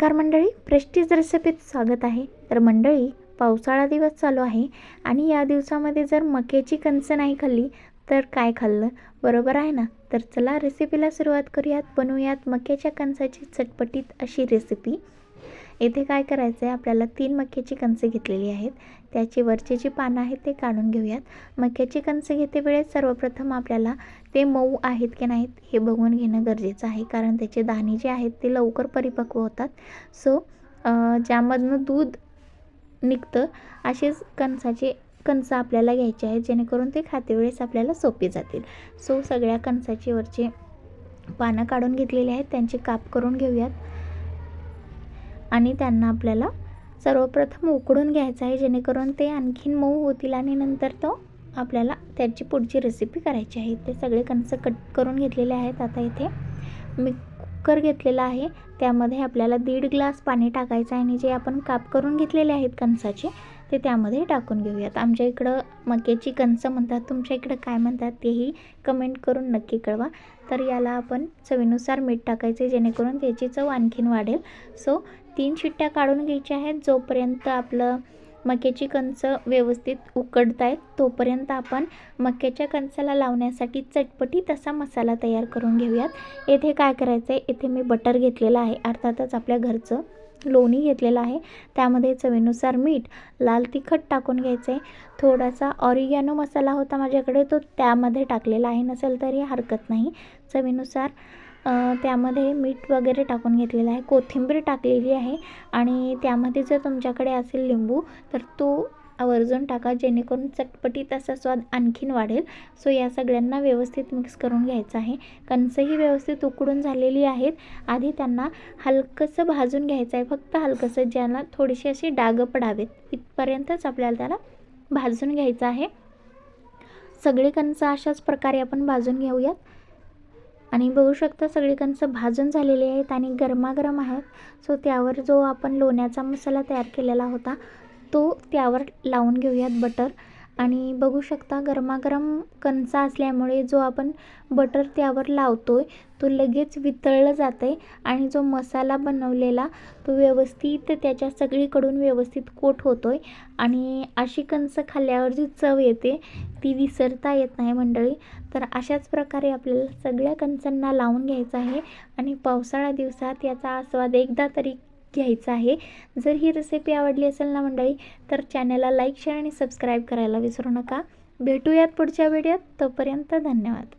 नमस्कार मंडळी प्रेस्टीज रेसिपीत स्वागत आहे. तर मंडळी पावसाळा दिवस चालू आहे आणि या दिवसामध्ये जर मक्याची कणसं नाही खाल्ली तर काय खाल्लं? बरोबर आहे ना? तर चला रेसिपीला सुरुवात करूयात. बनवूयात मक्याच्या कणसाची चटपटीत अशी रेसिपी येथे काय करायचं आहे आपल्याला तीन मक्याची कणसे घेतलेली आहेत. त्याची वरची जी पानं आहेत ते काढून घेऊयात. मक्याची कणसे घेते वेळेस सर्वप्रथम आपल्याला ते मऊ आहेत की नाहीत हे बघून घेणं गरजेचं आहे. कारण त्याचे दाणे जे आहेत ते लवकर परिपक्व होतात. सो ज्यामधनं दूध निघतं असेच कणसाचे कणसं आपल्याला घ्यायचे आहेत. जेणेकरून ते खाते वेळेस आपल्याला सोपे जातील. सो सगळ्या कणसाची वरचे पानं काढून घेतलेली आहेत. त्यांचे काप करून घेऊयात. आणि त्यांना आपल्याला सर्वप्रथम उकडून घ्यायचं आहे जेणेकरून ते आणखीन मऊ होतील आणि नंतर तो आपल्याला त्याची पुढची रेसिपी करायची आहे. ते सगळे कणसं कट करून घेतलेले आहेत. आता इथे मी कुकर घेतलेला आहे. त्यामध्ये आपल्याला दीड ग्लास पाणी टाकायचं आहे आणि जे आपण काप करून घेतलेले आहेत कणसाचे ते त्यामध्ये टाकून घेऊयात. आमच्या इकडं मक्याची कणसं म्हणतात. तुमच्या इकडं काय म्हणतात तेही कमेंट करून नक्की कळवा. तर याला आपण चवीनुसार मीठ टाकायचे जेणेकरून त्याची चव आणखीन वाढेल. सो तीन शिट्ट्या काढून घ्यायच्या आहेत. जोपर्यंत आपलं मक्याची कणसं व्यवस्थित उकडत आहेत तोपर्यंत आपण मक्याच्या कणसाला लावण्यासाठी चटपटीत असा मसाला तयार करून घेऊयात. येथे काय करायचं आहे येथे मी बटर घेतलेलं आहे. अर्थातच आपल्या घरचं लोणी घेतलेलं आहे. त्यामध्ये चवीनुसार मीठ लाल तिखट टाकून घ्यायचं आहे थोडासा ऑरिगॅनो मसाला होता माझ्याकडे तो त्यामध्ये टाकलेला आहे. नसेल तरी हरकत नाही. चवीनुसार त्यामध्ये मीठ वगैरे टाकून घेतलेलं आहे. कोथिंबीर टाकलेली आहे आणि त्यामध्ये जर तुमच्याकडे असेल लिंबू तर तो आवर्जून टाका. जेणेकरून चटपटीत असा स्वाद आणखीन वाढेल. सो या सगळ्यांना व्यवस्थित मिक्स करून घ्यायचं आहे. कणसंही व्यवस्थित उकडून झालेली आहेत. आधी त्यांना हलकंसं भाजून घ्यायचं आहे. फक्त हलकंसं ज्यांना थोडीशी अशी डागं पडावेत इथपर्यंतच आपल्याला त्याला भाजून घ्यायचं आहे. सगळे कणसं अशाच प्रकारे आपण भाजून घेऊयात. आणि बघू शकता सगळी भाजून झालेले आहेत आणि गरमागरम आहेत. सो त्यावर जो आपण लोण्याचा मसाला तयार केलेला होता तो त्यावर लावून घेऊयात बटर आणि बघू शकता गरमागरम कणसा असल्यामुळे जो आपण बटर त्यावर लावतो आहे तो लगेच वितळलं जातं आहे आणि जो मसाला बनवलेला तो व्यवस्थित त्याच्या सगळीकडून व्यवस्थित कोट होतो आहे आणि अशी कणसं खाल्ल्यावर जी चव येते ती विसरता येत नाही मंडळी. तर अशाच प्रकारे आपल्याला सगळ्या कणसांना लावून घ्यायचं आहे आणि पावसाळा दिवसात याचा आस्वाद एकदा तरी घ्यायचा आहे. जर ही रेसिपी आवडली असेल ना मंडळी तर चॅनलला लाईक शेअर आणि सबस्क्राईब करायला विसरू नका. भेटूयात पुढच्या व्हिडिओत तोपर्यंत धन्यवाद.